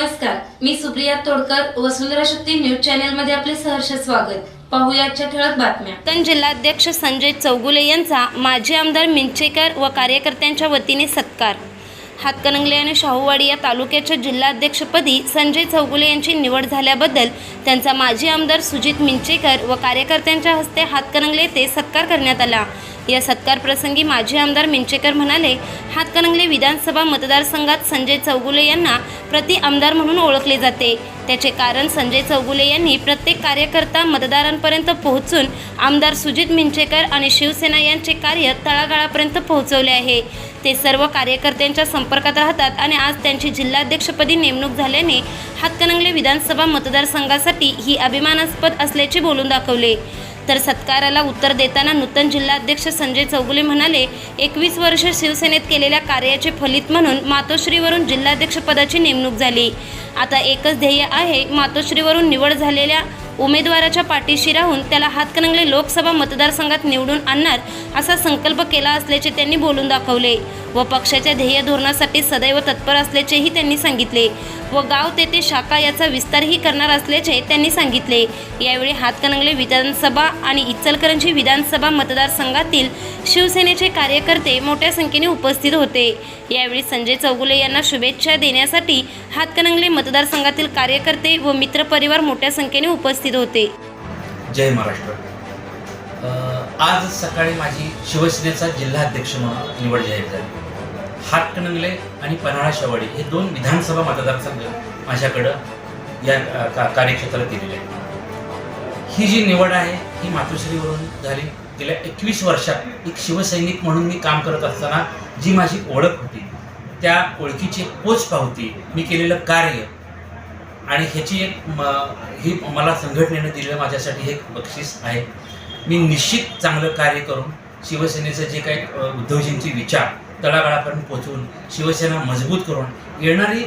नमस्कार मी सुप्रिया तोडकर वसुंधरा शक्ती न्यूज चॅनलमध्ये आपले सहर्ष स्वागत. पाहूया ठळक बातम्या. जिल्हाध्यक्ष संजय चौगुले यांचा माजी आमदार मिंचेकर व कार्यकर्त्यांच्या वतीने सत्कार. हातकणंगले आणि शाहूवाडी या तालुक्याच्या जिल्हाध्यक्षपदी संजय चौगुले यांची निवड झाल्याबद्दल त्यांचा माजी आमदार सुजित मिंचेकर व कार्यकर्त्यांच्या हस्ते हातकणंगले येथे सत्कार करण्यात आला. या सत्कार प्रसंगी माजी आमदार मिंचेकर म्हणाले हातकणंगले विधानसभा मतदारसंघात संजय चौगुले यांना प्रति आमदार म्हणून ओळखले जाते. त्याचे कारण संजय चौगुले यांनी प्रत्येक कार्यकर्ता मतदारांपर्यंत पोहोचून आमदार सुजित मिंचेकर आणि शिवसेना यांचे कार्य तळागाळापर्यंत पोहोचवले आहे. ते सर्व कार्यकर्त्यांच्या संपर्कात राहतात आणि आज त्यांची जिल्हाध्यक्षपदी नेमणूक झाल्याने हातकणंगले विधानसभा मतदारसंघासाठी ही अभिमानास्पद असल्याचे बोलून दाखवले. तर सत्काराला उत्तर देताना नूतन जिल्हाध्यक्ष संजय चौगुले म्हणाले एकवीस वर्ष शिवसेनेत केलेल्या कार्याचे फलित म्हणून मातोश्रीवरून जिल्हाध्यक्षपदाची नेमणूक झाली. आता एकच ध्येय आहे मातोश्रीवरून निवड झालेल्या उमेदवाराच्या पाठीशी राहून त्याला हातकणंगले लोकसभा मतदारसंघात निवडून आणणार असा संकल्प केला असल्याचे त्यांनी बोलून दाखवले व पक्षाच्या ध्येय धोरणासाठी सदैव तत्पर असल्याचेही त्यांनी सांगितले. व गाव तेथे शाखा याचा विस्तारही करणार असल्याचे त्यांनी सांगितले. यावेळी हातकणंगले विधानसभा आणि इचलकरंजी विधानसभा मतदारसंघातील शिवसेनेचे कार्यकर्ते मोठ्या संख्येने उपस्थित होते. यावेळी संजय चौगुले यांना शुभेच्छा देण्यासाठी हातकणंगले मतदारसंघातील कार्यकर्ते व मित्रपरिवार मोठ्या संख्येने उपस्थित होते. जय महाराष्ट्र. आज सकाळी माझी शिवसेनेचा जिल्हाध्यक्ष म्हणून निवड जाहीर झाली. हातकणंगले आणि पन्हाळा शेवाडी हे दोन विधानसभा मतदारसंघ माझ्याकडं या का कार्यक्षेत्रात दिलेले आहेत. ही जी निवड आहे ही मातोश्रीवरून झाली. गेल्या एकवीस वर्षात एक शिवसैनिक म्हणून मी काम करत असताना जी माझी ओळख होती त्या ओळखीची पोच पावती मी केलेलं कार्य. आणि ह्याची एक म ही मला संघटनेने दिलेलं माझ्यासाठी हे एक बक्षीस आहे. मी निश्चित चांगलं कार्य करून शिवसेनेचं जे काही उद्धवजींचे विचार तळागाळापर्यंत पोहोचवून शिवसेना मजबूत करून येणारी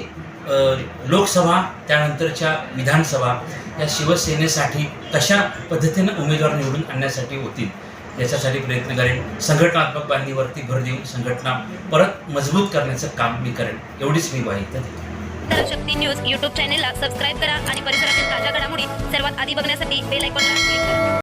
लोकसभा त्यानंतरच्या विधानसभा या शिवसेनेसाठी कशा पद्धतीनं उमेदवार निवडून आणण्यासाठी होतील याच्यासाठी प्रयत्न करेन. संघटनात्मक बांधीवरती भर देऊन संघटना परत मजबूत करण्याचं काम मी करेन. एवढीच मी ग्वाही शक्ती न्यूज यूट्यूब चॅनेलला सबस्क्राईब करा आणि परिसरातील ताज्या घडामोडी सर्वात आधी बघण्यासाठी बेल आयकॉनला क्लिक करा.